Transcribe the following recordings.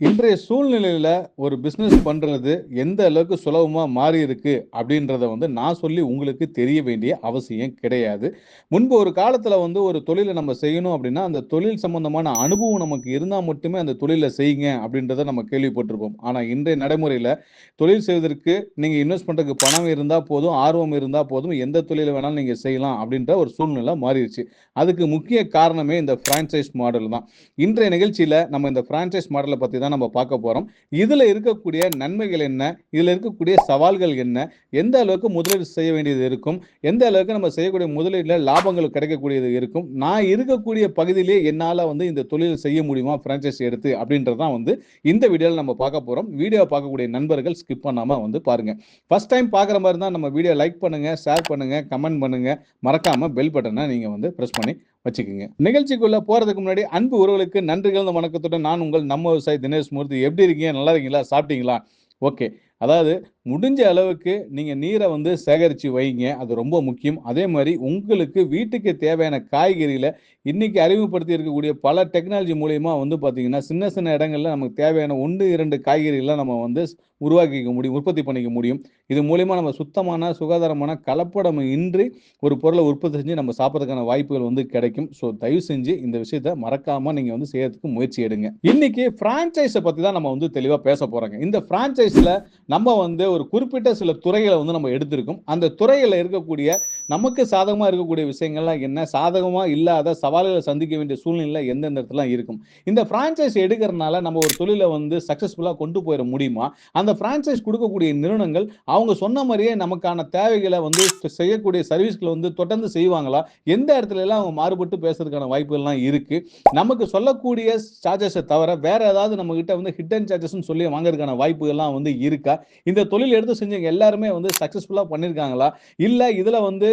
இன்றைய சூழ்நிலையில ஒரு பிசினஸ் பண்றது எந்த அளவுக்கு சுலபமா மாறி இருக்கு அப்படின்றத வந்து நான் சொல்லி உங்களுக்கு தெரிய வேண்டிய அவசியம் கிடையாது. முன்பு ஒரு காலத்துல வந்து ஒரு தொழிலை நம்ம செய்யணும் அப்படின்னா, அந்த தொழில் சம்பந்தமான அனுபவம் நமக்கு இருந்தா மட்டுமே அந்த தொழிலை செய்யுங்க அப்படின்றத நம்ம கேள்விப்பட்டிருப்போம். ஆனா இன்றைய நடைமுறையில தொழில் செய்வதற்கு நீங்க இன்வெஸ்ட் பண்றதுக்கு பணம் இருந்தா போதும், ஆர்வம் இருந்தா போதும், எந்த தொழில வேணாலும் நீங்க செய்யலாம் அப்படின்ற ஒரு சூழ்நிலை மாறிடுச்சு அதுக்கு முக்கிய காரணமே இந்த பிரான்சைஸ் மாடல் தான். இன்றைய நிகழ்ச்சியில நம்ம இந்த பிரான்சைஸ் மாடலை பத்தி தான் நம்ம பார்க்க போறோம். இதில் இருக்கக்கூடிய நன்மைகள் என்ன? இதில் இருக்கக்கூடிய சவால்கள் என்ன? எந்த அளவுக்கு முதலீடு செய்ய வேண்டியது இருக்கும்? எந்த அளவுக்கு நம்ம செய்யக்கூடிய முதலீட்டில் லாபங்கள் கிடைக்கக்கூடியது இருக்கும்? நான் இருக்கக்கூடிய பகுதியிலேயே என்னால் வந்து இந்த தொழில் செய்ய முடியுமா பிரான்சைஸ் எடுத்து? அப்படின்றது தான் வந்து இந்த வீடியோவில் நம்ம பார்க்க போகிறோம் வீடியோ பார்க்கக்கூடிய நண்பர்கள் ஸ்கிப் பண்ணாமல் வந்து பாருங்க. ஃபஸ்ட் டைம் பார்க்குற மாதிரி தான் நம்ம வீடியோ லைக் பண்ணுங்கள் ஷேர் பண்ணுங்கள் கமெண்ட் பண்ணுங்கள் மறக்காமல் பெல் பட்டனை நீங்கள் வந்து ப்ரெஸ் பண்ணி வச்சுக்கோங்க நிகழ்ச்சிக்குள்ள போறதுக்கு முன்னாடி அன்பு உறவுகளுக்கு நன்றிகள் வணக்கத்துடன் நான் உங்கள் நம்ம விவசாயி தினேஷ் மூர்த்தி. எப்படி இருக்கீங்க? நல்லா இருக்கீங்களா? சாப்பிட்டீங்களா? ஓகே. அதாவது முடிஞ்ச அளவுக்கு நீங்கள் நீரை வந்து சேகரித்து வைங்க. அது ரொம்ப முக்கியம். அதே மாதிரி உங்களுக்கு வீட்டுக்கு தேவையான காய்கறியில் இன்றைக்கி அறிமுகப்படுத்தி இருக்கக்கூடிய பல டெக்னாலஜி மூலயமா வந்து பார்த்திங்கன்னா சின்ன சின்ன இடங்களில் நமக்கு தேவையான ஒன்று இரண்டு காய்கறிகள்லாம் நம்ம வந்து உருவாக்கிக்க முடியும். உற்பத்தி பண்ணிக்க முடியும். இது மூலயமா நம்ம சுத்தமான, சுகாதாரமான, கலப்படம் இன்றி ஒரு பொருளை உற்பத்தி செஞ்சு நம்ம சாப்பிட்றதுக்கான வாய்ப்புகள் வந்து கிடைக்கும். ஸோ தயவு செஞ்சு இந்த விஷயத்த மறக்காமல் நீங்கள் வந்து செய்யறதுக்கு முயற்சி எடுங்க. இன்னைக்கு ஃப்ரான்ச்சைஸை பற்றி தான் நம்ம வந்து தெளிவாக பேச போகிறோங்க இந்த ஃப்ரான்ச்சைஸில் நம்ம வந்து ஒரு குறிப்பிட்ட சில துறைகளை வந்து நம்ம எடுத்திருக்கோம். அந்த துறையில் இருக்கக்கூடிய நமக்கு சாதகமாக இருக்கக்கூடிய விஷயங்கள்லாம் என்ன? சாதகமாக இல்லாத சவால்களை சந்திக்க வேண்டிய சூழ்நிலை எந்தெந்த இடத்துலலாம் இருக்கும்? இந்த ஃப்ரான்ச்சைஸ் எடுக்கிறனால நம்ம ஒரு தொழிலை வந்து சக்ஸஸ்ஃபுல்லாக கொண்டு போயிட முடியுமா? அந்த ஃப்ரான்ச்சைஸ் கொடுக்கக்கூடிய நிறுவனங்கள் அவங்க சொன்ன மாதிரியே நமக்கான தேவைகளை வந்து செய்யக்கூடிய சர்வீஸ்களை வந்து தொடர்ந்து செய்வாங்களா? எந்த இடத்துலலாம் அவங்க மாறுபட்டு பேசுறதுக்கான வாய்ப்புகள்லாம் இருக்கு? நமக்கு சொல்லக்கூடிய சார்ஜஸை தவிர வேற ஏதாவது நம்மகிட்ட வந்து ஹிட்டன் சார்ஜஸ்ன்னு சொல்லி வாங்குறதுக்கான வாய்ப்புகள்லாம் வந்து இருக்கா? இந்த தொழில் எடுத்து செஞ்சவங்க எல்லாருமே வந்து சக்சஸ்ஃபுல்லா பண்ணியிருக்காங்களா? இல்ல இதுல வந்து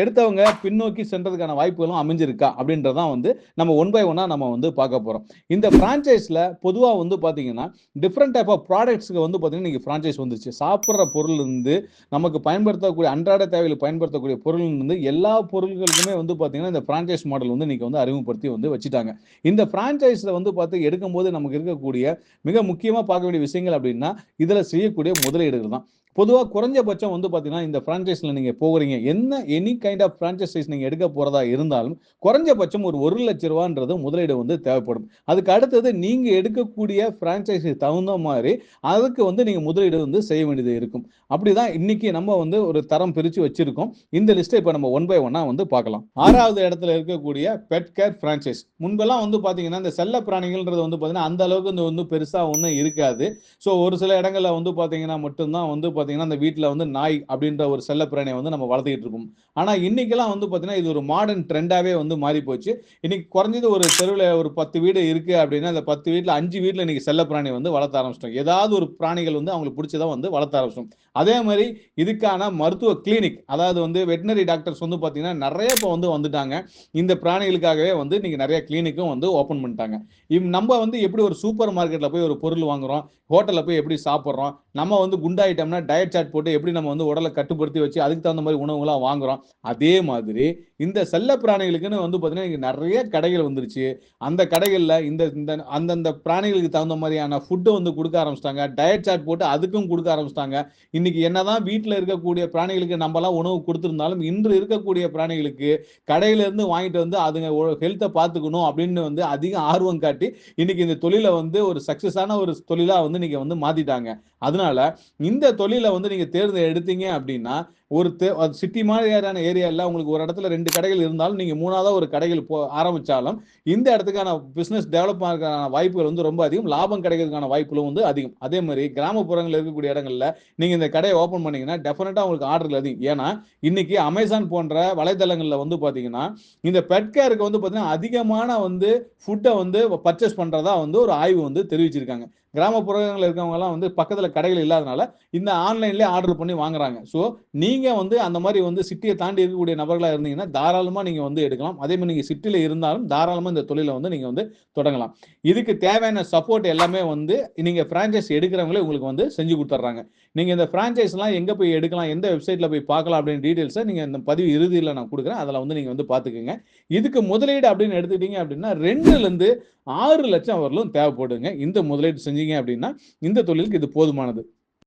எடுத்தவங்க பின்னோக்கி சென்றதுக்கான வாய்ப்புகளும் அமைஞ்சிருக்கா? அப்படின்றது தான் வந்து நம்ம ஒன் பை ஒன்னா நம்ம வந்து பார்க்க போறோம். இந்த பிரான்சைஸ்ல பொதுவா வந்து பார்த்தீங்கன்னா, டிஃப்ரெண்ட் டைப் ஆஃப் ப்ராடக்ட்ஸ்க்கு வந்து பார்த்தீங்கன்னா, இன்னைக்கு பிரான்சைஸ் வந்துருச்சு. சாப்பிடுற பொருள்லருந்து நமக்கு பயன்படுத்தக்கூடிய அன்றாட தேவையில் பயன்படுத்தக்கூடிய பொருள்லருந்து எல்லா பொருள்களுக்குமே வந்து பார்த்தீங்கன்னா, இந்த பிரான்சைஸ் மாடல் வந்து இன்னைக்கு வந்து அறிமுகப்படுத்தி வந்து வச்சுட்டாங்க. இந்த பிரான்சைஸ்ல வந்து பார்த்து எடுக்கும்போது நமக்கு இருக்கக்கூடிய மிக முக்கியமா பார்க்க வேண்டிய விஷயங்கள் அப்படின்னா, இதுல செய்யக்கூடிய முதலீடுகள் தான். பொதுவாக குறைஞ்சபட்சம் வந்து பார்த்தீங்கன்னா, இந்த ஃப்ரான்ச்சைஸில் நீங்கள் போகிறீங்க என்ன எனி கைண்ட் ஆஃப் ஃப்ரான்ச்சைஸ் நீங்கள் எடுக்க போகிறதா இருந்தாலும், குறைஞ்சபட்சம் ஒரு லட்சம் ரூபான்றது முதலீடு வந்து தேவைப்படும். அதுக்கு அடுத்தது நீங்கள் எடுக்கக்கூடிய ஃப்ரான்ச்சைஸி தகுந்த மாதிரி அதுக்கு வந்து நீங்கள் முதலீடு வந்து செய்ய வேண்டியது இருக்கும். அப்படி தான் இன்னைக்கு நம்ம வந்து ஒரு தரம் பிரித்து வச்சிருக்கோம். இந்த லிஸ்ட்டை இப்போ நம்ம ஒன் பை ஒன்னாக வந்து பார்க்கலாம். ஆறாவது இடத்துல இருக்கக்கூடிய பெட் கேர் ஃப்ரான்ச்சைஸ் முன்பெல்லாம் வந்து பார்த்தீங்கன்னா, இந்த செல்ல பிராணிகள்ன்றது வந்து பார்த்தீங்கன்னா, அந்த அளவுக்கு வந்து வந்து பெருசாக ஒன்றும் இருக்காது. ஸோ ஒரு சில இடங்களில் வந்து பார்த்தீங்கன்னா மட்டும்தான் வந்து பார்த்தீங்கன்னா, அந்த வீட்டில் வந்து நாய் அப்படின்ற ஒரு செல்லப்பிராணியை வந்து நம்ம வளர்த்துக்கிட்டு இருப்போம். ஆனால் இன்னைக்கெல்லாம் வந்து பார்த்தீங்கன்னா, இது ஒரு மாடர்ன் ட்ரெண்டாகவே வந்து மாறி போச்சு. இன்னைக்கு குறைஞ்சது ஒரு தெருவில் ஒரு 10 வீடு இருக்குது அப்படின்னா, அந்த பத்து வீட்டில் அஞ்சு வீட்டில் இன்னைக்கு செல்ல பிராணி வந்து வளர்த்த ஆரம்பிச்சிட்டோம் ஏதாவது ஒரு பிராணிகள் வந்து அவங்களுக்கு புடிச்சத வந்து வளர்த்த ஆரம்பிச்சோம் அதே மாதிரி இதுக்கான மருத்துவ கிளினிக் அதாவது வந்து வெட்டினரி டாக்டர்ஸ் வந்து பார்த்தீங்கன்னா, நிறைய இப்போ வந்து வந்துட்டாங்க. இந்த பிராணிகளுக்காகவே வந்து இன்னைக்கு நிறைய கிளினிக்கும் வந்து ஓப்பன் பண்ணிட்டாங்க. இம் நம்ம வந்து எப்படி ஒரு சூப்பர் மார்க்கெட்டில் போய் ஒரு பொருள் வாங்குறோம், ஹோட்டலில் போய் எப்படி சாப்பிட்றோம் நம்ம வந்து குண்டாயிட்டோம்னா டயட் சாட் போட்டு எப்படி நம்ம வந்து உடலை கட்டுப்படுத்தி வச்சு அதுக்கு தகுந்த மாதிரி உணவுகளாக வாங்குறோம். அதே மாதிரி இந்த செல்ல பிராணிகளுக்குன்னு வந்து பார்த்தீங்கன்னா, நிறைய கடைகள் வந்துருச்சு. அந்த கடைகளில் இந்த இந்த அந்தந்த பிராணிகளுக்கு தகுந்த மாதிரியான ஃபுட்டு வந்து கொடுக்க ஆரம்பிச்சிட்டாங்க. டயட் சார்ட் போட்டு அதுக்கும் கொடுக்க ஆரம்பிச்சிட்டாங்க. இன்னைக்கு என்னதான் வீட்டில் இருக்கக்கூடிய பிராணிகளுக்கு நம்மலாம் உணவு கொடுத்துருந்தாலும் இன்று இருக்கக்கூடிய பிராணிகளுக்கு கடையிலேருந்து வாங்கிட்டு வந்து அதுங்க ஹெல்த்தை பார்த்துக்கணும் அப்படின்னு வந்து அதிக ஆர்வம் காட்டி, இன்னைக்கு இந்த தொழிலை வந்து ஒரு சக்சஸான ஒரு தொழிலாக வந்து நீங்கள் வந்து மாற்றிட்டாங்க அதனால இந்த தொழிலை வந்து நீங்கள் தேர்ந்து எடுத்தீங்க அப்படின்னா, ஒரு சிட்டி மாதிரியான ஏரியால உங்களுக்கு ஒரு இடத்துல ரெண்டு கடைகள் இருந்தாலும், நீங்கள் மூணாவதாக ஒரு கடைகள் போ ஆரம்பித்தாலும் இந்த இடத்துக்கான பிஸ்னஸ் டெவலப் ஆகிறதுக்கான வாய்ப்புகள் வந்து ரொம்ப அதிகம். லாபம் கிடைக்கிறதுக்கான வாய்ப்புகளும் வந்து அதிகம். அதே மாதிரி கிராமப்புறங்களில் இருக்கக்கூடிய இடங்கள்ல நீங்கள் இந்த கடையை ஓப்பன் பண்ணீங்கன்னா, டெஃபினட்டாக உங்களுக்கு ஆர்டர்கள் அதிகம். ஏன்னா, இன்னைக்கு அமேசான் போன்ற வலைதளங்களில் வந்து பார்த்தீங்கன்னா, இந்த பெட் கேருக்கு வந்து பார்த்தீங்கன்னா, அதிகமான வந்து ஃபுட்டை வந்து பர்ச்சேஸ் பண்ணுறதா வந்து ஒரு ஆய்வு வந்து தெரிவிச்சிருக்காங்க. கிராமப்புறங்களில் இருக்கவங்கலாம் வந்து பக்கத்தில் கடைகள் இல்லாதனால, இந்த ஆன்லைன்லேயே ஆர்டர் பண்ணி வாங்குறாங்க. ஸோ நீங்கள் வந்து அந்த மாதிரி வந்து சிட்டியை தாண்டி இருக்கக்கூடிய நபர்களாக இருந்தீங்கன்னா, தாராளமாக நீங்கள் வந்து எடுக்கலாம். அதே மாதிரி நீங்கள் சிட்டியில் இருந்தாலும் தாராளமாக இந்த தொழிலை வந்து நீங்கள் வந்து தொடங்கலாம். இதுக்கு தேவையான சப்போர்ட் எல்லாமே வந்து நீங்கள் ஃப்ரான்ச்சைஸ் எடுக்கிறவங்களே உங்களுக்கு வந்து செஞ்சு கொடுத்துட்றாங்க நீங்கள் இந்த ஃப்ரான்ச்சைஸ்லாம் எங்கே போய் எடுக்கலாம், எந்த வெப்சைட்டில் போய் பார்க்கலாம் அப்படின்னு டீட்டெயில்ஸை நீங்கள் இந்த பதிவு இறுதியில் நான் கொடுக்குறேன் அதில் வந்து நீங்கள் வந்து பார்த்துக்குங்க இதுக்கு முதலீடு அப்படின்னு எடுத்துக்கிட்டீங்க அப்படின்னா, ரெண்டுலேருந்து ஆறு லட்சம் வரலும் தேவைப்படுங்க. இந்த முதலீடு செஞ்சீங்க அப்படின்னா இந்த தொழிலுக்கு இது போதுமானது.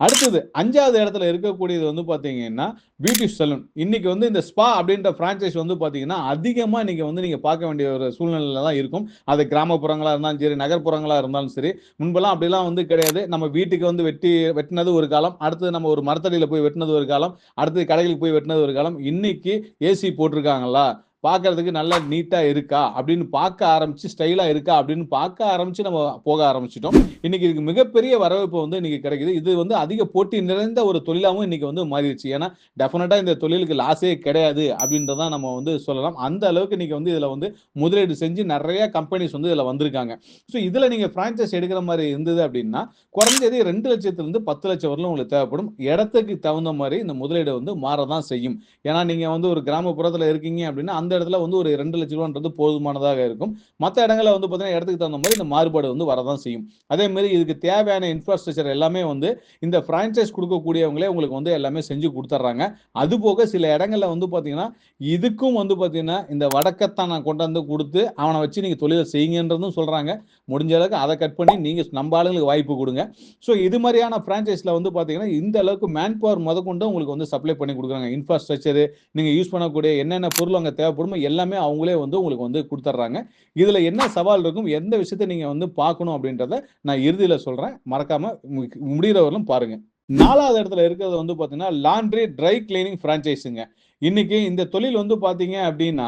அடுத்தது அஞ்சாவது இடத்துல இருக்கக்கூடியது வந்து பார்த்தீங்கன்னா பியூட்டி சலூன் இன்னைக்கு வந்து இந்த ஸ்பா அப்படின்ற ஃப்ரான்ச்சைஸ் வந்து பார்த்தீங்கன்னா அதிகமாக இன்னைக்கு வந்து நீங்கள் பார்க்க வேண்டிய ஒரு சூழ்நிலையில தான் இருக்கும். அது கிராமப்புறங்களாக இருந்தாலும் சரி நகர்ப்புறங்களாக இருந்தாலும் சரி முன்பெல்லாம் அப்படிலாம் வந்து கிடையாது. நம்ம வீட்டுக்கு வந்து வெட்டி வெட்டினது ஒரு காலம் அடுத்தது நம்ம ஒரு மரத்தடியில் போய் வெட்டினது ஒரு காலம் அடுத்தது கடைகளுக்கு போய் வெட்டினது ஒரு காலம். இன்னைக்கு ஏசி போட்டிருக்காங்களா? பார்க்கறதுக்கு நல்லா நீட்டாக இருக்கா அப்படின்னு பார்க்க ஆரம்பிச்சு ஸ்டைலாக இருக்கா அப்படின்னு பார்க்க ஆரம்பிச்சு நம்ம போக ஆரம்பிச்சிட்டோம். இன்னைக்கு இதுக்கு மிகப்பெரிய வரவேற்பு வந்து இன்னைக்கு கிடைக்குது. இது வந்து அதிக போட்டி நிறைந்த ஒரு தொழிலாகவும் இன்னைக்கு வந்து மாறிடுச்சு. ஏன்னா டெஃபினட்டாக இந்த தொழிலுக்கு லாஸே கிடையாது அப்படின்றதான் நம்ம வந்து சொல்லலாம். அந்த அளவுக்கு இன்னைக்கு வந்து இதில் வந்து முதலீடு செஞ்சு நிறைய கம்பெனிஸ் வந்து இதில் வந்திருக்காங்க. ஸோ இதில் நீங்கள் ஃப்ரான்ச்சைஸ் எடுக்கிற மாதிரி இருந்தது அப்படின்னா குறைஞ்சது ரெண்டு லட்சத்துலேருந்து பத்து லட்சம் வரலும் உங்களுக்கு தேவைப்படும். இடத்துக்கு தகுந்த மாதிரி இந்த முதலீடு வந்து மாறதான் செய்யும். ஏன்னா நீங்கள் வந்து ஒரு கிராமப்புறத்தில் இருக்கீங்க அப்படின்னா அந்த இடத்துல வந்து ஒரு ரெண்டு லட்ச ரூபான்றது போதுமானதாக இருக்கும். மற்ற இடங்களில் வந்து பார்த்தீங்கன்னா இடத்துக்கு தகுந்த மாதிரி இந்த மாறுபாடு வந்து வரதான் செய்யும். அதே மாதிரி இதுக்கு தேவையான இன்ஃப்ராஸ்ட்ரக்சர் எல்லாமே வந்து இந்த ஃப்ரான்ச்சைஸ் கொடுக்கக்கூடியவங்களே உங்களுக்கு வந்து எல்லாமே செஞ்சு கொடுத்துட்றாங்க. அது போக சில இடங்களில் வந்து பார்த்தீங்கன்னா இதுக்கும் வந்து பார்த்தீங்கன்னா இந்த வடக்கத்தான் நான் கொண்டு வந்து கொடுத்து அவனை வச்சு நீங்கள் தொழிலை செய்யுங்கன்றதும் சொல்கிறாங்க முடிஞ்ச அளவுக்கு அதை கட் பண்ணி நீங்கள் நம்ம ஆளுங்களுக்கு வாய்ப்பு கொடுங்க. ஸோ இது மாதிரியான ஃப்ரான்ச்சைஸில் வந்து பார்த்தீங்கன்னா இந்த அளவுக்கு மேன் பவர் முதற்கொண்டு உங்களுக்கு வந்து சப்ளை பண்ணி கொடுக்குறாங்க. இன்ஃப்ராஸ்ட்ரக்சரு நீங்கள் யூஸ் பண்ணக்கூடிய என்னென்ன பொருள் அங்கே தேவைப்படும் எல்லாமே அவங்களே வந்து உங்களுக்கு வந்து கொடுத்துட்றாங்க இதில் என்ன சவால் இருக்கும்? எந்த விஷயத்தை நீங்கள் வந்து பார்க்கணும் அப்படின்றத நான் இறுதியில் சொல்கிறேன் மறக்காமல் முடிகிறவர்களும் பாருங்கள் நாலாவது இடத்துல இருக்கிறது வந்து பார்த்தீங்கன்னா லாண்ட்ரி ட்ரை கிளீனிங் ஃப்ரான்ச்சைஸுங்க இன்னைக்கு இந்த தொழில் வந்து பார்த்தீங்க அப்படின்னா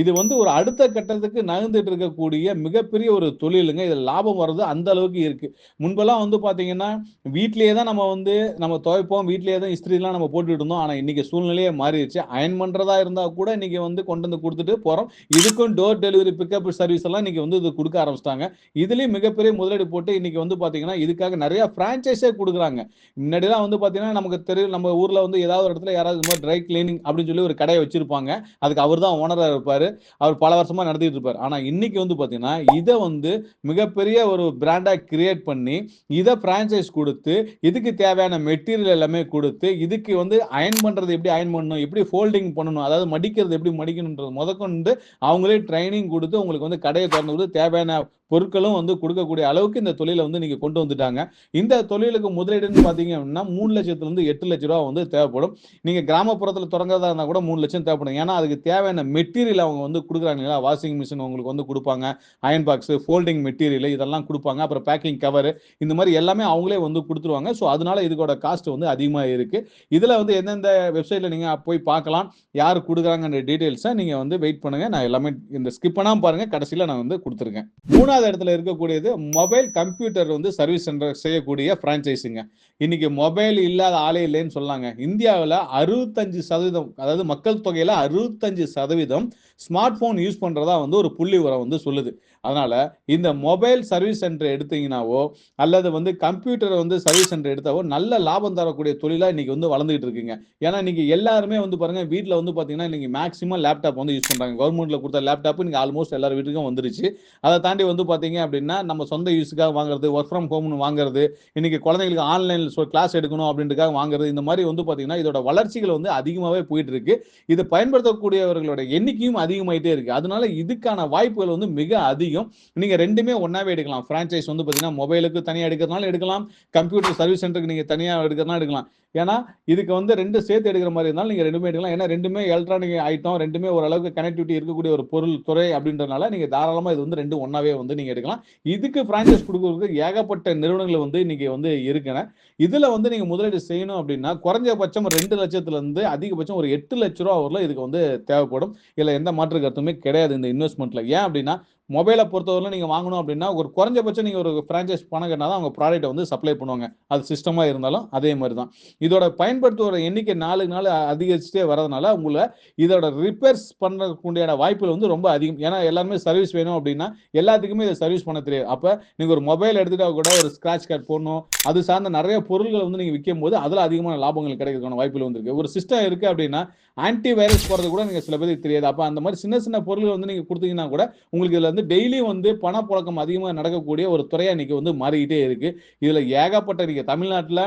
இது வந்து ஒரு அடுத்த கட்டத்துக்கு நகர்ந்துட்டு இருக்கக்கூடிய மிகப்பெரிய ஒரு தொழிலுங்க. இதில் லாபம் வர்றது அந்த அளவுக்கு இருக்கு. முன்பெல்லாம் வந்து பார்த்தீங்கன்னா வீட்லேயே தான் நம்ம வந்து நம்ம துவைப்போம் வீட்லேயே தான் இஸ்திரிலாம் நம்ம போட்டுட்டு இருந்தோம். ஆனால் இன்னைக்கு சூழ்நிலையே மாறிடுச்சு. அயன் பண்ணுறதா இருந்தால் கூட இன்னைக்கு வந்து கொண்டு வந்து கொடுத்துட்டு போகிறோம் இதுக்கும் டோர் டெலிவரி பிக்கப் சர்வீஸ் எல்லாம் இன்னைக்கு வந்து இது கொடுக்க ஆரம்பிச்சிட்டாங்க. இதுலேயும் மிகப்பெரிய முதலீடு போட்டு இன்னைக்கு வந்து பார்த்தீங்கன்னா இதுக்காக நிறைய ஃப்ரான்ச்சைஸே கொடுக்குறாங்க. முன்னாடிலாம் வந்து பார்த்தீங்கன்னா நமக்கு தெரியும் நம்ம ஊரில் வந்து ஏதாவது ஒரு இடத்துல யாராவது இந்த மாதிரி ட்ரை கிளீனிங் அப்படின்னு சொல்லி ஒரு கடையை வச்சிருப்பாங்க. அதுக்கு அவர் தான் ஓனராக இருப்பார். அவர் பல வருஷமாக நடத்திட்டு இருப்பார். ஆனால் இன்னைக்கு வந்து பார்த்தீங்கன்னா இதை வந்து மிகப்பெரிய ஒரு பிராண்டாக கிரியேட் பண்ணி இதை பிரான்சைஸ் கொடுத்து இதுக்கு தேவையான மெட்டீரியல் எல்லாமே கொடுத்து இதுக்கு வந்து அயன் பண்ணுறது எப்படி அயன் பண்ணணும் எப்படி ஃபோல்டிங் பண்ணணும் அதாவது மடிக்கிறது எப்படி மடிக்கணுன்றது முதற்கொண்டு அவங்களே ட்ரைனிங் கொடுத்து உங்களுக்கு வந்து கடையை திறந்து கொடுத்து தேவையான பொருட்களும் வந்து கொடுக்கக்கூடிய அளவுக்கு இந்த தொழிலை வந்து நீங்கள் கொண்டு வந்துட்டாங்க. இந்த தொழிலுக்கு முதலீடுன்னு பார்த்தீங்க அப்படின்னா மூணு லட்சத்துலேருந்து எட்டு லட்ச ரூபா வந்து தேவைப்படும். நீங்கள் கிராமப்புறத்தில் தொடங்குறதா இருந்தால் கூட மூணு லட்சம் தேவைப்படும். ஏன்னா அதுக்கு தேவையான மெட்டீரியல் அவங்க வந்து கொடுக்குறாங்க இல்லையா வாஷிங் மிஷின் உங்களுக்கு வந்து கொடுப்பாங்க. அயன் பாக்ஸ் ஃபோல்டிங் மெட்டீரியல் இதெல்லாம் கொடுப்பாங்க. அப்புறம் பேக்கிங் கவர் இந்த மாதிரி எல்லாமே அவங்களே வந்து கொடுத்துருவாங்க. ஸோ அதனால இதுக்கோட காஸ்ட் வந்து அதிகமாக இருக்குது இதில் வந்து எந்தெந்த வெப்சைட்டில் நீங்கள் போய் பார்க்கலாம் யார் கொடுக்குறாங்கன்ற டீட்டெயில்ஸை நீங்கள் வந்து வெயிட் பண்ணுங்கள் நான் எல்லாமே இந்த ஸ்கிப் பண்ணாமல் பாருங்கள் கடைசியில் நான் வந்து கொடுத்துருக்கேன். மூணாவது இடத்துல இருக்கக்கூடியது மொபைல் கம்ப்யூட்டர் வந்து சர்வீஸ் சென்டர் செய்யக்கூடிய ஃப்ரான்ச்சைஸிங்க இன்னைக்கு மொபைல் இல்லாத ஆளே இல்லைன்னு சொல்லாங்க. இந்தியாவில் அறுபத்தஞ்சு சதவீதம் அதாவது மக்கள் தொகையில் அறுபத்தஞ்சு சதவீதம் ஸ்மார்ட் ஃபோன் யூஸ் பண்ணுறதா வந்து ஒரு புள்ளி உரம் வந்து சொல்லுது. அதனால இந்த மொபைல் சர்வீஸ் சென்டர் எடுத்தீங்கன்னாவோ அல்லது வந்து கம்ப்யூட்டரை வந்து சர்வீஸ் சென்டர் எடுத்தாவோ நல்ல லாபம் தரக்கூடிய தொழிலாக இன்னைக்கு வந்து வளர்ந்துகிட்டு இருக்குங்க. ஏன்னா இன்னைக்கு எல்லாருமே வந்து பாருங்க வீட்டில் வந்து பார்த்தீங்கன்னா இன்னைக்கு மேக்ஸிமம் லேப்டாப் வந்து யூஸ் பண்ணுறாங்க கவர்மெண்ட்ல கொடுத்த லேப்டாப் இன்னைக்கு ஆல்மோஸ்ட் எல்லார் வீட்டுக்கும் வந்துருச்சு. அதை தாண்டி வந்து பார்த்தீங்க அப்படின்னா நம்ம சொந்த யூஸுக்காக வாங்குறது ஒர்க் ஃப்ரம் ஹோம்னு வாங்குறது இன்னைக்கு குழந்தைங்களுக்கு ஆன்லைன் கிளாஸ் எடுக்கணும் அப்படின்றதுக்காக வாங்குறது இந்த மாதிரி வந்து பார்த்தீங்கன்னா இதோட வளர்ச்சிகள் வந்து அதிகமாகவே போயிட்டு இருக்கு. இது பயன்படுத்தக்கூடியவர்களோட எண்ணிக்கையும் அதிகமாயிட்டே இருக்கு. அதனால இதுக்கான வாய்ப்புகள் வந்து மிக அதிகம். நீங்க ரெண்டுமே ஒன்னாவே எடுக்கலாம். ஃப்ரான்ச்சைஸ் வந்து பாத்தீங்கன்னா மொபைலுக்கு தனியாக எடுக்கிறதுனால எடுக்கலாம். கம்ப்யூட்டர் சர்வீஸ் சென்டருக்கு நீங்க தனியாக எடுக்கிறதுனால எடுக்கலாம். ஏன்னா இதுக்கு வந்து ரெண்டு சேர்த்து எடுக்கிற மாதிரி இருந்தாலும் நீங்க ரெண்டுமே எடுக்கலாம். ஏன்னா ரெண்டுமே எலக்ட்ரானிக் ஐட்டம் ரெண்டுமே ஓரளவுக்கு கனெக்டிவிட்டி இருக்கக்கூடிய ஒரு பொருள் துறை அப்படின்றதுனால நீங்க தாராளமா இது வந்து ரெண்டு ஒன்னாவே வந்து நீங்க எடுக்கலாம். இதுக்கு பிரான்ச்சைஸ் கொடுக்கறதுக்கு ஏகப்பட்ட நிறுவனங்கள் வந்து இன்னைக்கு வந்து இருக்குன்னு இதுல வந்து நீங்க முதலீடு செய்யணும் அப்படின்னா குறைஞ்சபட்சம் ரெண்டு லட்சத்துல இருந்து அதிகபட்சம் ஒரு எட்டு லட்ச ரூபா வரல இதுக்கு வந்து தேவைப்படும். இதுல எந்த மாற்று கருத்துமே கிடையாது இந்த இன்வெஸ்ட்மெண்ட்ல ஏன் அப்படின்னா மொபைலை பொறுத்தவரை நீங்கள் வாங்கணும் அப்படின்னா ஒரு குறைஞ்சபட்சம் நீங்கள் ஒரு ஃப்ரான்ச்சைஸ் பணம் கட்டினா தான் அவங்க ப்ராடக்ட்டை வந்து சப்ளை பண்ணுவாங்க. அது சிஸ்டமாக இருந்தாலும் அதே மாதிரி தான் இதோட பயன்படுத்துவோட எண்ணிக்கை நாளுக்கு நாள் அதிகரிச்சுட்டே வரதுனால உங்களை இதோட ரிப்பேர்ஸ் பண்ணக்கூடிய வாய்ப்புகள் வந்து ரொம்ப அதிகம். ஏன்னா எல்லாருமே சர்வீஸ் வேணும் அப்படின்னா எல்லாத்துக்குமே இதை சர்வீஸ் பண்ண தெரியாது. அப்போ நீங்கள் ஒரு மொபைல் எடுத்துகிட்டா கூட ஒரு ஸ்க்ராட்ச் கார்டு போடணும். அது சார்ந்த நிறைய பொருட்களை வந்து நீங்கள் விற்கும் போது அதில் அதிகமான லாபங்கள் கிடைக்கிறதுக்கான வாய்ப்புகள் வந்துருக்கு ஒரு சிஸ்டம் இருக்குது அப்படின்னா ஆன்டி வைரஸ் போகிறது கூட நீங்கள் சில பேருக்கு தெரியாது. அப்போ அந்த மாதிரி சின்ன சின்ன பொருட்கள் வந்து நீங்கள் கொடுத்தீங்கன்னா கூட உங்களுக்கு இதில் வந்து டெய்லியும் வந்து பணப்புழக்கம் அதிகமாக நடக்கக்கூடிய ஒரு துறையாக இன்னைக்கு வந்து மாறிக்கிட்டே இருக்கு. இதில் ஏகப்பட்ட நீங்கள் தமிழ்நாட்டில்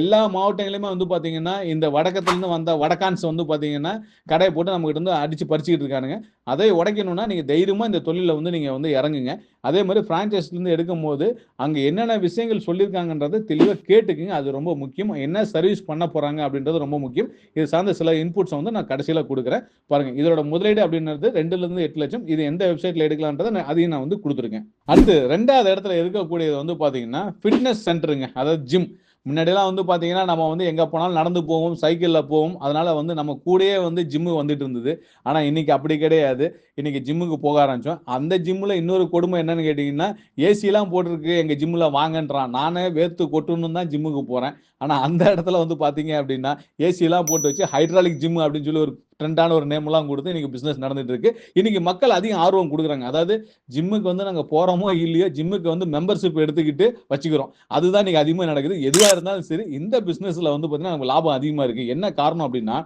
எல்லா மாவட்டங்களையுமே வந்து பார்த்தீங்கன்னா இந்த வடக்கத்துலேருந்து வந்த வடக்கான்ஸ் வந்து பார்த்தீங்கன்னா கடையை போட்டு நம்மகிட்ட வந்து அடித்து பறிச்சுக்கிட்டு இருக்கானுங்க. அதை உடைக்கணும்னா நீங்கள் தைரியமாக இந்த தொழிலில் வந்து நீங்கள் வந்து இறங்குங்க. அதே மாதிரி ஃப்ரான்ச்சைஸ்லேருந்து எடுக்கும்போது அங்கே என்னென்ன விஷயங்கள் சொல்லியிருக்காங்கன்றதை தெளிவாக கேட்டுக்குங்க. அது ரொம்ப முக்கியம். என்ன சர்வீஸ் பண்ண போகிறாங்க அப்படின்றது ரொம்ப முக்கியம். இது சார்ந்த சில இன்புட்ஸை வந்து நான் கடைசியில் கொடுக்குறேன். பாருங்கள் இதோட முதலீடு அப்படின்றது ரெண்டுலேருந்து எட்டு லட்சம். இது எந்த வெப்சைட்டில் எடுக்கலான்றதை நான் அதையும் நான் வந்து கொடுத்துருக்கேன். அடுத்து ரெண்டாவது இடத்துல இருக்கக்கூடியது வந்து பார்த்தீங்கன்னா ஃபிட்னஸ் சென்டருங்க அதாவது ஜிம் முன்னாடியெல்லாம் வந்து பார்த்தீங்கன்னா நம்ம வந்து எங்கே போனாலும் நடந்து போவோம் சைக்கிளில் போவோம். அதனால் வந்து நம்ம கூடயே வந்து ஜிம்மு வந்துட்டு இருந்தது. ஆனால் இன்னைக்கு அப்படி கிடையாது. இன்னைக்கு ஜிம்முக்கு போக ஆரம்பித்தோம் அந்த ஜிம்மில் இன்னொரு கொடுமை என்னன்னு கேட்டிங்கன்னா ஏசிலாம் போட்டிருக்கு எங்கள் ஜிம்மில் வாங்கன்றான். நானே வேர்த்து கொட்டுன்னு தான் ஜிம்முக்கு போகிறேன் ஆனால் அந்த இடத்துல வந்து பார்த்தீங்க அப்படின்னா ஏசிலாம் போட்டு வச்சு ஹைட்ராலிக் ஜிம்மு அப்படின்னு சொல்லி ஒரு ட்ரெண்டான ஒரு நேம்லாம் கொடுத்து இன்னைக்கு பிஸ்னஸ் நடந்துட்டு இருக்கு. இன்னைக்கு மக்கள் அதிகம் ஆர்வம் கொடுக்குறாங்க. அதாவது ஜிம்முக்கு வந்து நாங்கள் போகிறோமோ இல்லையோ ஜிம்முக்கு வந்து மெம்பர்ஷிப் எடுத்துக்கிட்டு வச்சுக்கிறோம். அதுதான் இன்னைக்கு அதிகமாக நடக்குது. எதுவாக இருந்தாலும் சரி இந்த பிஸ்னஸில் வந்து பார்த்தீங்கன்னா நமக்கு லாபம் அதிகமாக இருக்குது என்ன காரணம் அப்படின்னா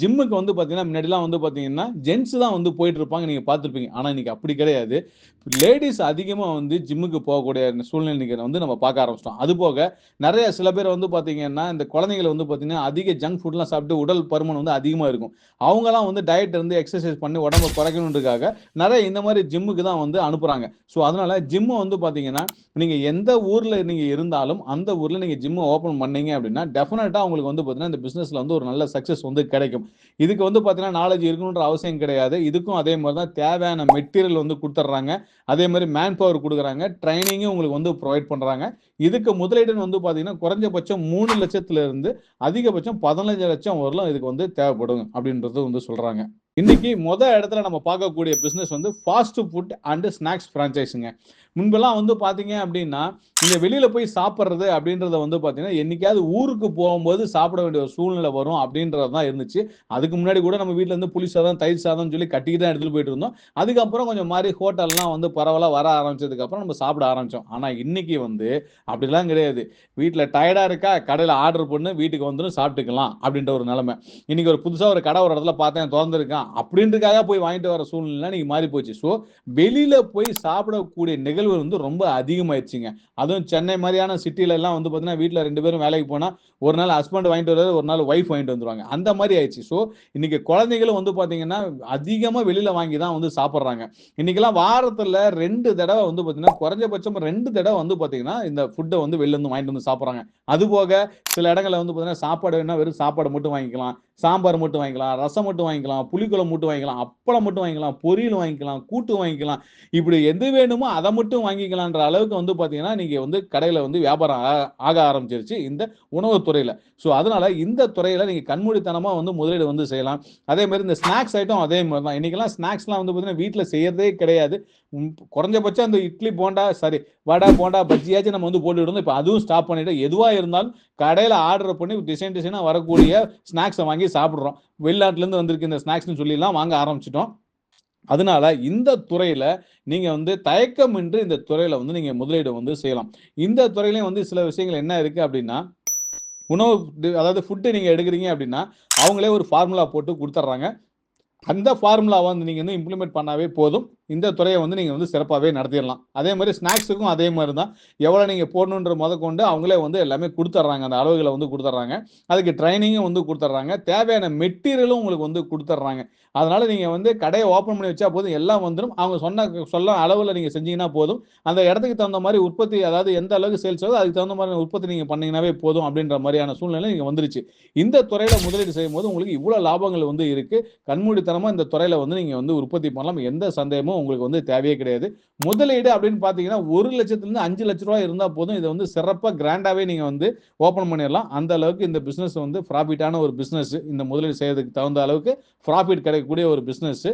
ஜிம்முக்கு வந்து பார்த்தீங்கன்னா முன்னாடிலாம் வந்து பார்த்தீங்கன்னா ஜென்ஸ் தான் வந்து போயிட்டு இருப்பாங்க. நீங்கள் பார்த்துருப்பீங்க. ஆனால் இன்னைக்கு அப்படி கிடையாது. லேடிஸ் அதிகமாக வந்து ஜிம்முக்கு போகக்கூடிய சூழ்நிலைகளை வந்து நம்ம பார்க்க ஆரம்பிச்சிட்டோம். அது போக நிறைய சில பேர் வந்து பார்த்தீங்கன்னா இந்த குழந்தைங்களை வந்து பார்த்தீங்கன்னா அதிக ஜங்க் ஃபுட்லாம் சாப்பிட்டு உடல் பருமன் வந்து அதிகமாக இருக்கும். அவங்கலாம் வந்து டயட் இருந்து எக்ஸசைஸ் பண்ணி உடம்ப குறைக்கணுன்றதுக்காக நிறைய இந்த மாதிரி ஜிம்முக்கு தான் வந்து அனுப்புகிறாங்க ஸோ அதனால ஜிம்மு வந்து பார்த்தீங்கன்னா நீங்கள் எந்த ஊரில் நீங்கள் இருந்தாலும் அந்த ஊரில் நீங்கள் ஜிம்மை ஓப்பன் பண்ணீங்க அப்படின்னா டெஃபினட்டாக உங்களுக்கு வந்து பார்த்தீங்கன்னா இந்த பிஸ்னஸில் வந்து ஒரு நல்ல சக்ஸஸ் வந்து கிடைக்கும். இதுக்கு வந்து பார்த்தீங்கன்னா நாலேஜ் இருக்கணுன்ற அவசியம் கிடையாது. இதுக்கும் அதே மாதிரி தான் தேவையான மெட்டீரியல் வந்து கொடுத்துட்றாங்க. அதே மாதிரி மேன் பவர் கொடுக்குறாங்க ட்ரைனிங்கும் உங்களுக்கு வந்து ப்ரொவைட் பண்ணுறாங்க இதுக்கு முதலீடுன்னு வந்து பார்த்தீங்கன்னா குறைஞ்சபட்சம் மூணு லட்சத்துல இருந்து அதிகபட்சம் பதினஞ்சு லட்சம் வரலாம் இதுக்கு வந்து தேவைப்படும் அப்படின்றது வந்து சொல்கிறாங்க இன்னைக்கு முதல் இடத்துல நம்ம பார்க்கக்கூடிய பிஸ்னஸ் வந்து ஃபாஸ்ட் ஃபுட் அண்ட் ஸ்நாக்ஸ் ஃப்ரான்ச்சைஸுங்க முன்பெல்லாம் வந்து பார்த்தீங்க அப்படின்னா நீங்கள் வெளியில் போய் சாப்பிட்றது அப்படின்றத வந்து பார்த்தீங்கன்னா என்னைக்காவது ஊருக்கு போகும்போது சாப்பிட வேண்டிய ஒரு சூழ்நிலை வரும் அப்படின்றது தான் இருந்துச்சு. அதுக்கு முன்னாடி கூட நம்ம வீட்டில் இருந்து புளி சாதம் தயிர் சாதம்னு சொல்லி கட்டிக்கு தான் எடுத்துகிட்டு போயிட்டு இருந்தோம். அதுக்கப்புறம் கொஞ்சம் மாதிரி ஹோட்டல்லாம் வந்து பரவலாக வர ஆரம்பிச்சதுக்கப்புறம் நம்ம சாப்பிட ஆரம்பித்தோம் ஆனால் இன்னைக்கு வந்து அப்படிலாம் கிடையாது. வீட்டில் டயர்டாக இருக்கா? கடையில் ஆர்டர் பண்ணு வீட்டுக்கு வந்துடும் சாப்பிட்டுக்கலாம் அப்படின்ற ஒரு நிலைமை. இன்னைக்கு ஒரு புதுசாக ஒரு கடை ஒரு இடத்துல பார்த்தேன் திறந்துருக்கான் அப்படின்றதுக்காக போய் வாங்கிட்டு வர சூழ்நிலை இன்னைக்கு மாறி போச்சு ஸோ வெளியில் போய் சாப்பிடக்கூடிய நிகழ்வு வந்து ரொம்ப அதிகமாயிடுச்சுங்க. அதுவும் சென்னை மாதிரியான சிட்டில எல்லாம் வந்து பார்த்தீங்கன்னா வீட்டில் ரெண்டு பேரும் வேலைக்கு போனால் ஒரு நாள் ஹஸ்பண்ட் வாங்கிட்டு வருவாரு ஒரு நாள் ஒய்ஃப் வாங்கிட்டு வந்துருவாங்க. அந்த மாதிரி ஆயிடுச்சு. ஸோ இன்னைக்கு குழந்தைகளும் வந்து பார்த்தீங்கன்னா அதிகமாக வெளியில வாங்கி தான் வந்து சாப்பிட்றாங்க. இன்னைக்கெல்லாம் வாரத்தில் ரெண்டு தடவை வந்து பார்த்தீங்கன்னா குறைஞ்சபட்சம் ரெண்டு தடவை வந்து பார்த்தீங்கன்னா இந்த ஃபுட்டை வந்து வெளில இருந்து வாங்கிட்டு வந்து சாப்பிட்றாங்க. அது போக சில இடங்களில் வந்து பார்த்தீங்கன்னா சாப்பாடு வேணா வெறும் சாப்பாடு மட்டும் வாங்கிக்கலாம். சாம்பார் மட்டும் வாங்கிக்கலாம் ரசம் மட்டும் வாங்கிக்கலாம் புளிக்குளம் மட்டும் வாங்கிக்கலாம் அப்பளம் மட்டும் வாங்கிக்கலாம் பொரியல் வாங்கிக்கலாம் கூட்டு வாங்கிக்கலாம். இப்படி எது வேணுமோ அதை மட்டும் வாங்கிக்கலான்ற அளவுக்கு வந்து பார்த்தீங்கன்னா நீங்கள் வந்து கடையில் வந்து வியாபாரம் ஆ- ஆக ஆரம்பிச்சிருச்சு இந்த உணவுத்துறையில ஸோ அதனால இந்த துறையில் நீங்கள் கண்மூடித்தனமாக வந்து முதலீடு வந்து செய்யலாம். அதே மாதிரி இந்த ஸ்நாக்ஸ் ஐட்டம் அதே மாதிரி தான். இன்றைக்கெல்லாம் ஸ்நாக்ஸ்லாம் வந்து பார்த்தீங்கன்னா வீட்டில் செய்யறதே கிடையாது. குறைஞ்சபட்சம் அந்த இட்லி போண்டா சாரி வடை போண்டா பஜ்ஜியாச்சும் நம்ம வந்து போட்டுவிடணும் இருந்தோம். இப்போ அதுவும் ஸ்டாப் பண்ணிவிட்டு எதுவாக இருந்தாலும் கடையில் ஆர்டர் பண்ணி டிசைன் டிசைனாக வரக்கூடிய ஸ்நாக்ஸை வாங்கி சாப்பிட்றோம். வெளிநாட்டிலேருந்து வந்திருக்கு இந்த ஸ்நாக்ஸ்னு சொல்லிலாம் வாங்க ஆரம்பிச்சிட்டோம். அதனால இந்த துறையில நீங்க வந்து தயக்கமின்றி இந்த துறையில வந்து நீங்க முதலீடு வந்து செய்யலாம். இந்த துறையிலையும் வந்து சில விஷயங்கள் என்ன இருக்கு அப்படின்னா உணவு அதாவது ஃபுட்டு நீங்க எடுக்கிறீங்க அப்படின்னா அவங்களே ஒரு ஃபார்முலா போட்டு கொடுத்துட்றாங்க அந்த ஃபார்முலாவை வந்து நீங்க வந்து இம்ப்ளிமெண்ட் பண்ணாவே போதும். இந்த துறையை வந்து நீங்கள் வந்து சிறப்பாகவே நடத்திடலாம். அதே மாதிரி ஸ்நாக்ஸுக்கும் அதே மாதிரி தான் எவ்வளோ நீங்கள் போடணுன்ற முத கொண்டு அவங்களே வந்து எல்லாமே கொடுத்துட்றாங்க. அந்த அளவுகளை வந்து கொடுத்துட்றாங்க. அதுக்கு ட்ரைனிங்கும் வந்து கொடுத்துட்றாங்க. தேவையான மெட்டீரியலும் உங்களுக்கு வந்து கொடுத்துட்றாங்க. அதனால் நீங்கள் வந்து கடையை ஓப்பன் பண்ணி வச்சா போதும் எல்லாம் வந்துடும் அவங்க சொன்ன சொல்ல அளவில் நீங்கள் செஞ்சீங்கன்னா போதும். அந்த இடத்துக்கு தகுந்த மாதிரி உற்பத்தி அதாவது எந்த அளவுக்கு சேல்ஸ் ஆகுதோ அதுக்கு தகுந்த மாதிரி உற்பத்தி நீங்கள் பண்ணிங்கனாவே போதும் அப்படின்ற மாதிரியான சூழ்நிலை நீங்கள் வந்துருச்சு. இந்த துறையில் முதலீடு செய்யும் போது உங்களுக்கு இவ்வளோ லாபங்கள் வந்து இருக்குது கண்மூடித்தனமாக இந்த துறையில் வந்து நீங்கள் வந்து உற்பத்தி பண்ணலாம். எந்த சந்தேகமும் உங்களுக்கு வந்து தேவையே கிடையாது. முதலீடு அப்படின்னு பார்த்தீங்கன்னா ஒரு லட்சத்துலேருந்து அஞ்சு லட்ச ரூபா இருந்தால் போதும். இதை வந்து சிறப்பாக கிராண்டாகவே நீங்கள் வந்து ஓப்பன் பண்ணிடலாம். அந்த அளவுக்கு இந்த பிஸ்னஸ் வந்து ப்ராஃபிட்டான ஒரு பிஸ்னஸ் இந்த முதலீடு செய்யறதுக்கு தகுந்த அளவுக்கு ப்ராஃபிட் கிடைக்கக்கூடிய ஒரு பிஸ்னஸ்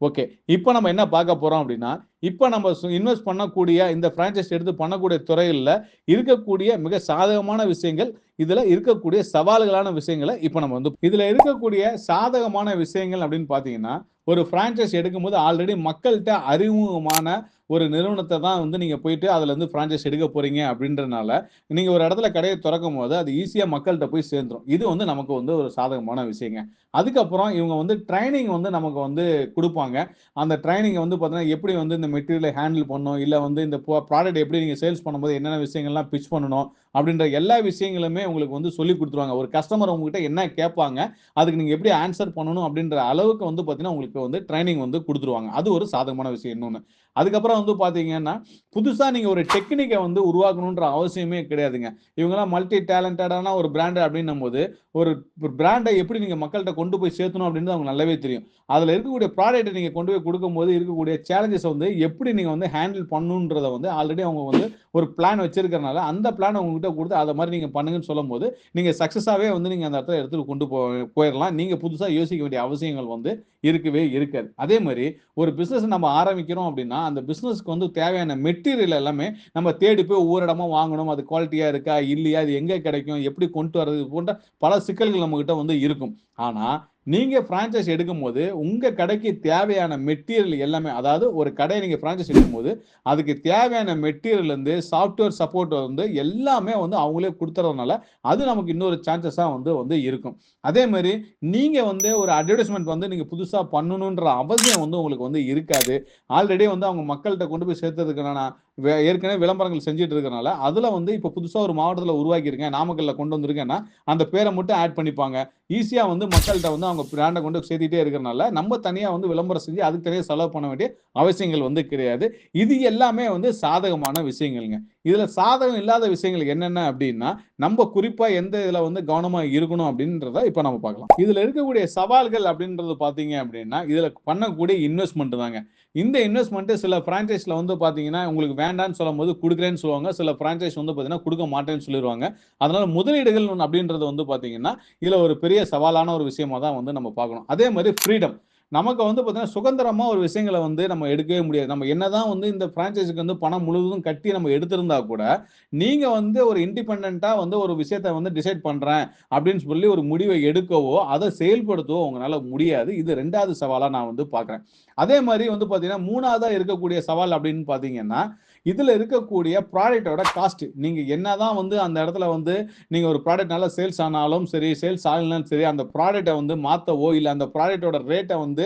ஓகே இப்போ நம்ம என்ன பார்க்க போகிறோம் அப்படின்னா இப்போ நம்ம இன்வெஸ்ட் பண்ணக்கூடிய இந்த ஃப்ரான்ச்சைஸ் எடுத்து பண்ணக்கூடிய துறையில் இருக்கக்கூடிய மிக சாதகமான விஷயங்கள் இதில் இருக்கக்கூடிய சவால்களான விஷயங்களை இப்போ நம்ம வந்து இதில் இருக்கக்கூடிய சாதகமான விஷயங்கள் அப்படின்னு பார்த்தீங்கன்னா ஒரு ஃப்ரான்ச்சைஸ் எடுக்கும்போது ஆல்ரெடி மக்கள்கிட்ட அறிமுகமான ஒரு நிறுவனத்தை தான் வந்து நீங்கள் போயிட்டு அதில் இருந்து பிரான்ச்சைஸ் எடுக்க போகிறீங்க அப்படின்றனால நீங்கள் ஒரு இடத்துல கடையை திறக்கும் போது அது ஈஸியாக மக்கள்கிட்ட போய் சேர்ந்துரும். இது வந்து நமக்கு வந்து ஒரு சாதகமான விஷயங்க. அதுக்கப்புறம் இவங்க வந்து ட்ரைனிங் வந்து நமக்கு வந்து கொடுப்பாங்க. அந்த ட்ரைனிங்கை வந்து பார்த்தீங்கன்னா எப்படி வந்து இந்த மெட்டீரியலை ஹேண்டில் பண்ணணும்? இல்லை வந்து இந்த ப்ராடக்ட் எப்படி நீங்கள் சேல்ஸ் பண்ணும்போது என்னென்ன விஷயங்கள்லாம் பிச் பண்ணணும்? அப்படின்ற எல்லா விஷயங்களுமே உங்களுக்கு வந்து சொல்லி கொடுத்துருவாங்க. ஒரு கஸ்டமர் உங்ககிட்ட என்ன கேட்பாங்க? அதுக்கு நீங்கள் எப்படி ஆன்சர் பண்ணணும்? அப்படின்ற அளவுக்கு வந்து பார்த்தீங்கன்னா உங்களுக்கு வந்து ட்ரைனிங் வந்து கொடுத்துருவாங்க. அது ஒரு சாதகமான விஷயம் இன்னொன்று அதுக்கப்புறம் வந்து பார்த்தீங்கன்னா, புதுசாக நீங்கள் ஒரு டெக்னிக்கை வந்து உருவாக்கணுன்ற அவசியமே கிடையாதுங்க. இவங்கெல்லாம் மல்டி டேலண்டடான ஒரு பிராண்டு அப்படின்னும் போது ஒரு பிராண்டை எப்படி நீங்கள் மக்கள்கிட்ட கொண்டு போய் சேர்த்தணும் அப்டின்றது அவங்களுக்கு நல்லாவே தெரியும். அதில் இருக்கக்கூடிய ப்ராடக்ட்டை நீங்கள் கொண்டு போய் கொடுக்கும்போது இருக்கக்கூடிய சேலஞ்சஸை வந்து எப்படி நீங்கள் வந்து ஹேண்டில் பண்ணணுன்றத வந்து ஆல்ரெடி அவங்க வந்து ஒரு பிளான் வச்சிருக்கிறனால, அந்த பிளான் உங்ககிட்ட கொடுத்து அதை மாதிரி நீங்கள் பண்ணுங்கன்னு சொல்லும்போது, நீங்கள் சக்ஸஸாகவே வந்து நீங்கள் அந்த இடத்துல எடுத்துகிட்டு கொண்டு போ போயிடலாம் நீங்கள் புதுசாக யோசிக்க வேண்டிய அவசியங்கள் வந்து இருக்கவே இருக்காது. அதே மாதிரி ஒரு பிஸ்னஸ் நம்ம ஆரம்பிக்கிறோம் அப்படின்னா அந்த பிஸ்னஸ்க்கு வந்து தேவையான மெட்டீரியல் எல்லாமே நம்ம தேடி போய் ஒவ்வொரு இடமா வாங்கணும். அது குவாலிட்டியா இருக்கா? இல்லையா? அது எங்க கிடைக்கும்? எப்படி கொண்டு வரது? போன்ற பல சிக்கல்கள் நம்மகிட்ட வந்து இருக்கும். ஆனா, நீங்கள் ஃப்ரான்ச்சைஸ் எடுக்கும்போது, உங்கள் கடைக்கு தேவையான மெட்டீரியல் எல்லாமே அதாவது ஒரு கடையை நீங்கள் ஃப்ரான்ச்சைஸ் எடுக்கும்போது, அதுக்கு தேவையான மெட்டீரியல்லேருந்து சாஃப்ட்வேர் சப்போர்ட் வந்து எல்லாமே வந்து அவங்களே கொடுத்துறதுனால அது நமக்கு இன்னொரு சான்சஸாக வந்து வந்து இருக்கும். அதே மாதிரி நீங்கள் வந்து ஒரு அட்வர்டைஸ்மெண்ட் வந்து நீங்கள் புதுசாக பண்ணணுன்ற அவசியம் வந்து உங்களுக்கு வந்து இருக்காது. ஆல்ரெடி வந்து அவங்க மக்கள்கிட்ட கொண்டு போய் சேர்த்ததுக்கான வே ஏற்கனவே விளம்பரங்கள் செஞ்சுட்டு இருக்கிறனால அதுல வந்து இப்போ புதுசா ஒரு மாவட்டத்தில் உருவாக்கியிருக்கேன். நாமக்கல்ல கொண்டு வந்திருக்கேன்னா, அந்த பேரை மட்டும் ஆட் பண்ணிப்பாங்க. ஈஸியா வந்து மக்கள்கிட்ட வந்து அவங்க பிராண்டை கொண்டு போய் சேர்த்துட்டே நம்ம தனியா வந்து விளம்பரம் செஞ்சு அதுக்கு தனியாக செலவு பண்ண வேண்டிய அவசியங்கள் வந்து கிடையாது. இது எல்லாமே வந்து சாதகமான விஷயங்கள்ங்க. இதுல சாதகம் இல்லாத விஷயங்கள் என்னென்ன அப்படின்னா நம்ம குறிப்பா எந்த இதுல வந்து கவனமா இருக்கணும் அப்படின்றத இப்ப நம்ம பார்க்கலாம். இதுல இருக்கக்கூடிய சவால்கள் அப்படின்றது பார்த்தீங்க அப்படின்னா இதுல பண்ணக்கூடிய இன்வெஸ்ட்மெண்ட் தாங்க. இந்த இன்வெஸ்ட்மெண்ட்டு சில பிரான்சைஸ்ல வந்து பார்த்தீங்கன்னா, உங்களுக்கு வேண்டான்னு சொல்லும்போது கொடுக்குறேன்னு சொல்லுவாங்க. சில பிரான்சைஸ் வந்து பார்த்தீங்கன்னா, கொடுக்க மாட்டேன்னு சொல்லிருவாங்க. அதனால முதலீடுகள் அப்படின்றது வந்து பார்த்தீங்கன்னா, இதுல ஒரு பெரிய சவாலான ஒரு விஷயமா தான் வந்து நம்ம பார்க்கணும். அதே மாதிரி ஃப்ரீடம். நமக்கு வந்து பார்த்தீங்கன்னா, சுதந்திரமா ஒரு விஷயங்கள வந்து நம்ம எடுக்கவே முடியாது. நம்ம என்னதான் வந்து இந்த பிரான்சைஸ்க்கு வந்து பணம் முழுவதும் கட்டி நம்ம எடுத்திருந்தா கூட, நீங்க வந்து ஒரு இண்டிபெண்டன்ட்டா வந்து ஒரு விஷயத்த வந்து டிசைட் பண்றேன் அப்படின்னு சொல்லி ஒரு முடிவை எடுக்கவோ, அதை செயல்படுத்தவோ உங்களால் முடியாது. இது ரெண்டாவது சவாலா நான் வந்து பார்க்குறேன். அதே மாதிரி வந்து பார்த்தீங்கன்னா, மூணாவதாக இருக்கக்கூடிய சவால் அப்படின்னு பார்த்தீங்கன்னா, இதில் இருக்கக்கூடிய ப்ராடக்ட்டோட காஸ்ட். என்ன தான் வந்து அந்த இடத்துல வந்து நீங்கள் ஒரு ப்ராடக்ட் நல்லா சேல்ஸ் ஆனாலும் சரி, சேல்ஸ் ஆகலனாலும் சரி, அந்த ப்ராடக்டை வந்து மாற்றவோ இல்லை அந்த ப்ராடக்ட்டோட ரேட்டை வந்து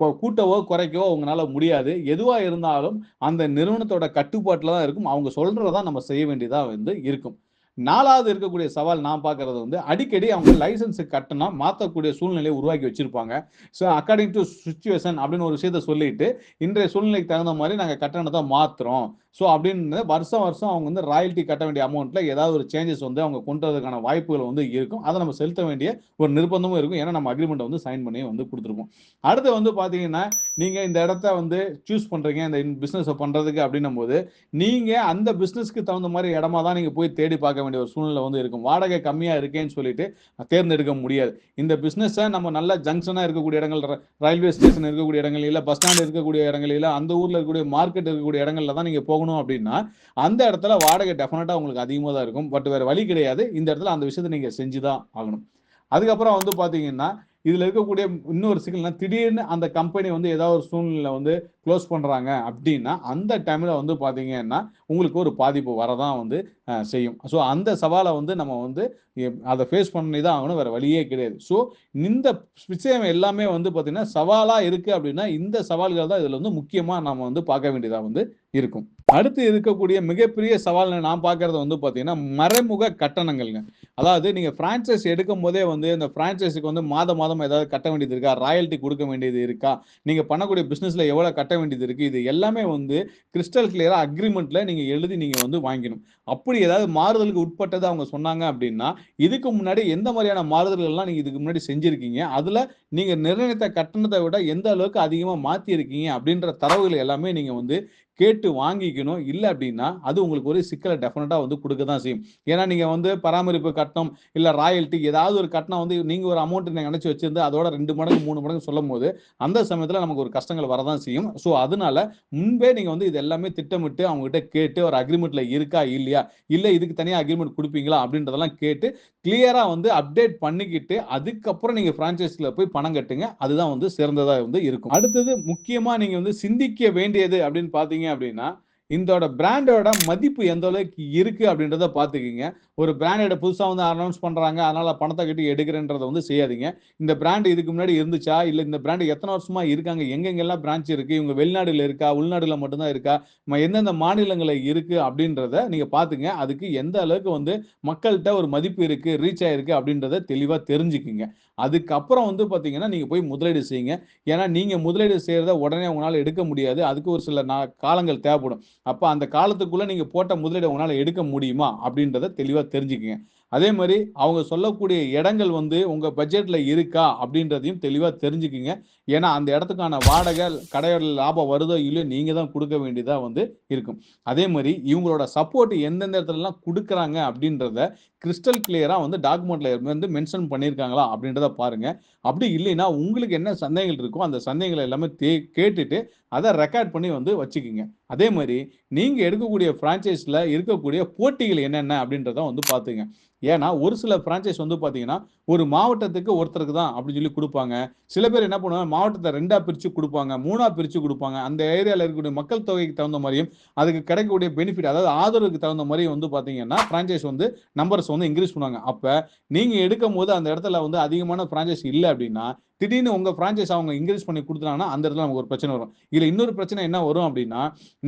கொ கூட்டவோ, குறைக்கவோ அவங்களால முடியாது. எதுவாக இருந்தாலும் அந்த நிறுவனத்தோட கட்டுப்பாட்டில் தான் இருக்கும். அவங்க சொல்றத நம்ம செய்ய வேண்டியதாக வந்து இருக்கும். நாலாவது இருக்கக்கூடிய சவால் நான் பார்க்கறது வந்து, அடிக்கடி அவங்க லைசன்ஸ் கட்டணம் மாற்றக்கூடிய சூழ்நிலையை உருவாக்கி வச்சிருப்பாங்க. ஸோ அக்கார்டிங் டூ சுச்சுவேஷன் அப்படின்னு ஒரு விஷயத்த சொல்லிட்டு, இன்றைய சூழ்நிலைக்கு தகுந்த மாதிரி நாங்கள் கட்டணத்தை மாற்றுறோம் ஸோ அப்படின்னு வருஷம் வருஷம் அவங்க வந்து ராயல்ட்டி கட்ட வேண்டிய அமௌண்ட்ல ஏதாவது ஒரு சேஞ்சஸ் வந்து அவங்க கொண்டு வரதுக்கான வாய்ப்புகள் வந்து இருக்கும். அதை நம்ம செலுத்த வேண்டிய ஒரு நிர்பந்தமும் இருக்கும். ஏன்னா, நம்ம அக்ரிமெண்ட்டை வந்து சைன் பண்ணி வந்து குடுத்துருப்போம். அடுத்து வந்து பார்த்தீங்கன்னா, நீங்கள் இந்த இடத்த வந்து சூஸ் பண்ணுறீங்க இந்த பிஸ்னஸை பண்ணுறதுக்கு அப்படின்னும் போது நீங்கள் அந்த பிஸ்னஸ்க்கு தகுந்த மாதிரி இடமா தான் நீங்கள் போய் தேடி பார்க்க வேண்டிய ஒரு சூழ்நிலை வந்து இருக்கும். வாடகை கம்மியாக இருக்கேன்னு சொல்லிட்டு தேர்ந்தெடுக்க முடியாது. இந்த பிஸ்னஸை நம்ம நல்ல ஜங்ஷனாக இருக்கக்கூடிய இடங்கள், ர ரயில்வே ஸ்டேஷன் இருக்கக்கூடிய இடங்கள், இல்லை பஸ் ஸ்டாண்ட் இருக்கக்கூடிய இடங்கள், இல்லை அந்த ஊரில் இருக்கக்கூடிய மார்க்கெட் இருக்கக்கூடிய இடங்கள்ல தான் நீங்கள் போகணும் அப்படின்னா அந்த இடத்துல வாடகை டெஃபினட்டாக உங்களுக்கு அதிகமா தான் இருக்கும். பட் வேற வழி கிடையாது. இந்த இடத்துல அந்த விஷயத்தை நீங்க செஞ்சு தான் ஆகணும். அதுக்கப்புறம் வந்து பார்த்தீங்கன்னா, இதுல இருக்கக்கூடிய இன்னொரு சிக்கல்னா, திடீர்னு அந்த கம்பெனி வந்து ஏதாவது ஒரு சூழ்நிலை வந்து க்ளோஸ் பண்ணுறாங்க அப்படின்னா அந்த டைமில் வந்து பார்த்தீங்கன்னா, உங்களுக்கு ஒரு பாதிப்பு வரதான் வந்து செய்யும். ஸோ அந்த சவாலை வந்து நம்ம வந்து அதை ஃபேஸ் பண்ணி தான் ஆகணும். வேறு வழியே கிடையாது. ஸோ இந்த விஷயம் எல்லாமே வந்து பார்த்திங்கன்னா சவாலாக இருக்குது அப்படின்னா இந்த சவால்கள் தான் இதில் வந்து முக்கியமாக நம்ம வந்து பார்க்க வேண்டியதாக வந்து இருக்கும். அடுத்து இருக்கக்கூடிய மிகப்பெரிய சவால் நான் பார்க்குறது வந்து பார்த்தீங்கன்னா, மறைமுக கட்டணங்கள்ங்க. அதாவது நீங்கள் ஃப்ரான்ச்சைஸ் எடுக்கும் போதே வந்து இந்த ஃப்ரான்ச்சைஸுக்கு வந்து மாதம் மாதம் ஏதாவது கட்ட வேண்டியது இருக்கா? ராயல்ட்டி கொடுக்க வேண்டியது இருக்கா? நீங்கள் பண்ணக்கூடிய பிஸ்னஸில் எவ்வளோ கட்ட வேண்டியது இருக்குது இது எல்லாமே வந்து கிரிஸ்டல் கிளியராக அக்ரிமெண்ட்டில் நீங்கள் எழுதி நீங்கள் வந்து வாங்கிக்கணும். அப்படி ஏதாவது மாறுதலுக்கு உட்பட்டதை அவங்க சொன்னாங்க அப்படின்னா இதுக்கு முன்னாடி எந்த மாதிரியான மாறுதல்கள்லாம் நீங்கள் இதுக்கு முன்னாடி செஞ்சுருக்கீங்க? அதில் நீங்கள் நிர்ணயித்த கட்டணத்தை விட எந்த அளவுக்கு அதிகமாக மாற்றியிருக்கீங்க அப்படின்ற தரவுகள் எல்லாமே நீங்கள் வந்து கேட்டு வாங்கிக்கணும். இல்லை அப்படின்னா அது உங்களுக்கு ஒரு சிக்கலை டெஃபினட்டாக வந்து கொடுக்க தான் செய்யும். ஏன்னா, நீங்கள் வந்து பராமரிப்பு கட்டணம், இல்லை ராயல்ட்டி ஏதாவது ஒரு கட்டணம் வந்து நீங்கள் ஒரு அமௌண்ட் நீங்கள் நினச்சி வச்சிருந்து அதோட ரெண்டு மடங்கு, மூணு மடங்கு சொல்லும்போது, அந்த சமயத்தில் நமக்கு ஒரு கஷ்டங்கள் வரதான் செய்யும். ஸோ அதனால முன்பே நீங்கள் வந்து இது எல்லாமே திட்டமிட்டு அவங்ககிட்ட கேட்டு ஒரு அக்ரீமென்ட்ல இருக்கா? இல்லையா? இல்லை இதுக்கு தனியாக அக்ரிமெண்ட் கொடுப்பீங்களா அப்படின்றதெல்லாம் கேட்டு கிளியராக வந்து அப்டேட் பண்ணிக்கிட்டு, அதுக்கப்புறம் நீங்கள் பிரான்சைஸ்ல போய் பணம் கட்டுங்க. அதுதான் வந்து சிறந்ததாக வந்து இருக்கும். அடுத்தது முக்கியமாக நீங்கள் வந்து சிந்திக்க வேண்டியது அப்படின்னு பார்த்தீங்க அப்படின்னா இதோட பிராண்டோட மதிப்பு எந்த அளவுக்கு இருக்கு அப்படின்றத பார்த்துக்கிங்க. ஒரு பிராண்டோட புதுசாக வந்து அனௌன்ஸ் பண்ணுறாங்க அதனால் பணத்தை கட்டி எடுக்கிறேன்றதை வந்து செய்யாதீங்க. இந்த பிராண்ட் இதுக்கு முன்னாடி இருந்துச்சா? இல்லை இந்த பிராண்டு எத்தனை வருஷமா இருக்காங்க? எங்கெங்கெல்லாம் பிரான்ச் இருக்குது இவங்க வெளிநாடுல இருக்கா? உள்நாடுல மட்டும்தான் இருக்கா? ம- எந்தெந்த மாநிலங்களில் இருக்குது அப்படின்றத நீங்கள் பார்த்துங்க. அதுக்கு எந்த அளவுக்கு வந்து மக்கள்கிட்ட ஒரு மதிப்பு இருக்குது ரீச் ஆகிருக்கு அப்படின்றத தெளிவாக தெரிஞ்சுக்குங்க. அதுக்கப்புறம் வந்து பார்த்தீங்கன்னா நீங்கள் போய் முதலீடு செய்யுங்க. ஏன்னா நீங்கள் முதலீடு செய்கிறத உடனே உங்களால் எடுக்க முடியாது. அதுக்கு ஒரு சில நா- காலங்கள் தேவைப்படும். அப்போ அந்த காலத்துக்குள்ளே நீங்கள் போட்ட முதலீடு உங்களால் எடுக்க முடியுமா? அப்படின்றத தெளிவாக தெரிஞ்சுக்குங்க. அதே மாதிரி அவங்க சொல்லக்கூடிய இடங்கள் வந்து உங்க பட்ஜெட்ல இருக்கா அப்படின்றதையும் தெளிவா தெரிஞ்சுக்குங்க. ஏன்னா அந்த இடத்துக்கான வாடகை கடையோட லாபம் வருதோ இல்லையோ நீங்க தான் கொடுக்க வேண்டியதா வந்து இருக்கும். அதே மாதிரி இவங்களோட சப்போர்ட் எந்தெந்த இடத்துலலாம் கொடுக்குறாங்க அப்படின்றத கிறிஸ்டல் கிளியரா வந்து டாக்குமெண்ட்ல வந்து மென்ஷன் பண்ணியிருக்காங்களா அப்படின்றத பாருங்க. அப்படி இல்லைன்னா உங்களுக்கு என்ன சந்தேகங்கள் இருக்கோ அந்த சந்தேகங்களை எல்லாமே தே கேட்டுட்டு அதை ரெக்கார்ட் பண்ணி வந்து வச்சுக்கிங்க. அதே மாதிரி நீங்கள் எடுக்கக்கூடிய ஃப்ரான்ச்சைஸில் இருக்கக்கூடிய போட்டிகள் என்னென்ன அப்படின்றத வந்து பார்த்துங்க ஏன்னா ஒரு சில பிரான்ச்சைஸ் வந்து பார்த்தீங்கன்னா ஒரு மாவட்டத்துக்கு ஒருத்தருக்கு தான் அப்படின்னு சொல்லி கொடுப்பாங்க. சில பேர் என்ன பண்ணுவாங்க மாவட்டத்தை ரெண்டா பிரித்து கொடுப்பாங்க மூணா பிரித்து கொடுப்பாங்க. அந்த ஏரியாவில் இருக்கக்கூடிய மக்கள் தொகைக்கு தகுந்த மாதிரியும் அதுக்கு கிடைக்கக்கூடிய பெனிஃபிட் அதாவது ஆதரவுக்கு தகுந்த மாதிரி வந்து பார்த்தீங்கன்னா ஃப்ரான்ச்சைஸ் வந்து நம்பர்ஸ் வந்து இன்க்ரீஸ் பண்ணுவாங்க. அப்போ நீங்கள் எடுக்கும் போது அந்த இடத்துல வந்து அதிகமான ஃப்ரான்ச்சைஸ் இல்லை அப்படின்னா திடீர்னு உங்கள் ஃப்ரான்ச்சைஸ் அவங்க இன்க்ரீஸ் பண்ணி கொடுத்தாங்கன்னா அந்த இடத்துல நமக்கு ஒரு பிரச்சனை வரும். இதில் இன்னொரு பிரச்சனை என்ன வரும் அப்படின்னா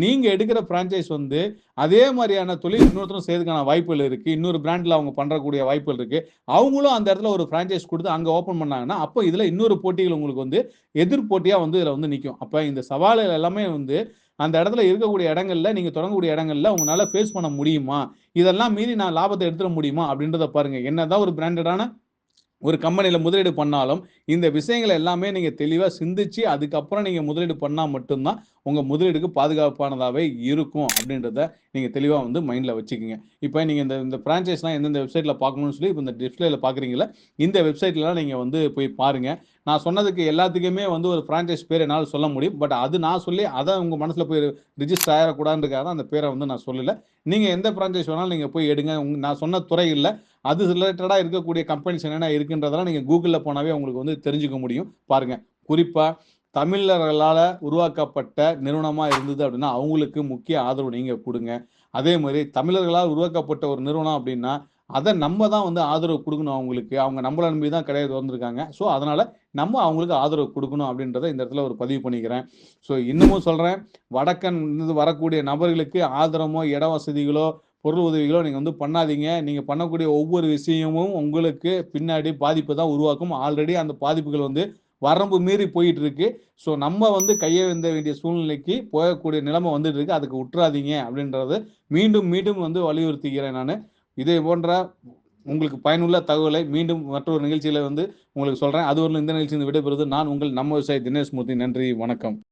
நீங்கள் எடுக்கிற ஃப்ரான்ச்சைஸ் வந்து அதே மாதிரியான தொழில் இன்னொருத்தரும் செய்யறதுக்கான வாய்ப்புகள் இருக்குது இன்னொரு பிராண்டில் அவங்க பண்ணுறக்கூடிய வாய்ப்புகள் இருக்குது அவங்களும் அந்த இடத்துல ஒரு ஃப்ரான்ச்சைஸ் கொடுத்து அங்கே ஓப்பன் பண்ணாங்கன்னா அப்போ இதில் இன்னொரு போட்டிகள் உங்களுக்கு வந்து எதிர்போட்டியாக வந்து இதில் வந்து நிற்கும் அப்போ இந்த சவால்கள் எல்லாமே வந்து அந்த இடத்துல இருக்கக்கூடிய இடங்கள்ல நீங்க தொடங்கக்கூடிய இடங்கள்ல உங்களால ஃபேஸ் பண்ண முடியுமா? இதெல்லாம் மீறி நான் லாபத்தை எடுத்துட முடியுமா? அப்படின்றத பாருங்க. என்னதான் ஒரு பிராண்டடான ஒரு கம்பெனியில் முதலீடு பண்ணாலும் இந்த விஷயங்களை எல்லாமே நீங்கள் தெளிவாக சிந்திச்சு அதுக்கப்புறம் நீங்கள் முதலீடு பண்ணால் மட்டும்தான் உங்கள் முதலீடுக்கு பாதுகாப்பானதாகவே இருக்கும் அப்படின்றத நீங்கள் தெளிவாக வந்து மைண்டில் வச்சுக்கோங்க. இப்போ நீங்கள் இந்த இந்த ஃப்ரான்ச்சைஸ்லாம் எந்தெந்த வெப்சைட்டில் பார்க்கணும்னு சொல்லி இப்போ இந்த டிஸ்பிளேல பார்க்குறீங்களா இந்த வெப்சைட்லலாம் நீங்கள் வந்து போய் பாருங்கள் நான் சொன்னதுக்கு எல்லாத்துக்குமே வந்து ஒரு ஃப்ரான்ச்சைஸ் பேர் என்னால் சொல்ல முடியும். பட் அது நான் சொல்லி அதை உங்கள் மனசில் போய் ரிஜிஸ்டர் ஆகிடக்கூடாதுக்காக தான் அந்த பேரை வந்து நான் சொல்லலை. நீங்கள் எந்த ஃப்ரான்ச்சைஸ் வேணாலும் நீங்கள் போய் எடுங்க. உங்க நான் சொன்ன துறையில் அது ரிலேட்டடாக இருக்கக்கூடிய கம்பெனிஸ் என்னென்ன இருக்குன்றதெல்லாம் நீங்கள் கூகுளில் போனாவே உங்களுக்கு வந்து தெரிஞ்சுக்க முடியும். பாருங்கள் குறிப்பாக தமிழர்களால் உருவாக்கப்பட்ட நிறுவனமாக இருந்தது அப்படின்னா அவங்களுக்கு முக்கிய ஆதரவு நீங்கள் கொடுங்க. அதே மாதிரி தமிழர்களால் உருவாக்கப்பட்ட ஒரு நிறுவனம் அப்படின்னா அதை நம்ம தான் வந்து ஆதரவு கொடுக்கணும் அவங்களுக்கு. அவங்க நம்மளை நம்பி தான் கிடையாது வந்திருக்காங்க ஸோ அதனால் நம்ம அவங்களுக்கு ஆதரவு கொடுக்கணும் அப்படின்றத இந்த இடத்துல ஒரு பதிவு பண்ணிக்கிறேன். ஸோ இன்னமும் சொல்கிறேன் வடக்கன் இருந்து வரக்கூடிய நபர்களுக்கு ஆதரவோ இட வசதிகளோ பொருள் உதவிகளோ நீங்கள் வந்து பண்ணாதீங்க. நீங்கள் பண்ணக்கூடிய ஒவ்வொரு விஷயமும் உங்களுக்கு பின்னாடி பாதிப்பை தான் உருவாக்கும். ஆல்ரெடி அந்த பாதிப்புகள் வந்து வரம்பு மீறி போயிட்டு இருக்கு ஸோ நம்ம வந்து கையை வெந்த வேண்டிய சூழ்நிலைக்கு போகக்கூடிய நிலைமை வந்துட்டு இருக்கு அதுக்கு விட்டுறாதீங்க அப்படின்றது மீண்டும் மீண்டும் வந்து வலியுறுத்துகிறேன் நான். இதே போன்ற உங்களுக்கு பயனுள்ள தகவலை மீண்டும் மற்றொரு நிகழ்ச்சியில வந்து உங்களுக்கு சொல்றேன். அது ஒரு இந்த நிகழ்ச்சியில் விடைபெறுவது நான் உங்கள் நம்ம விவசாயி தினேஷ் மூர்த்தி. நன்றி வணக்கம்.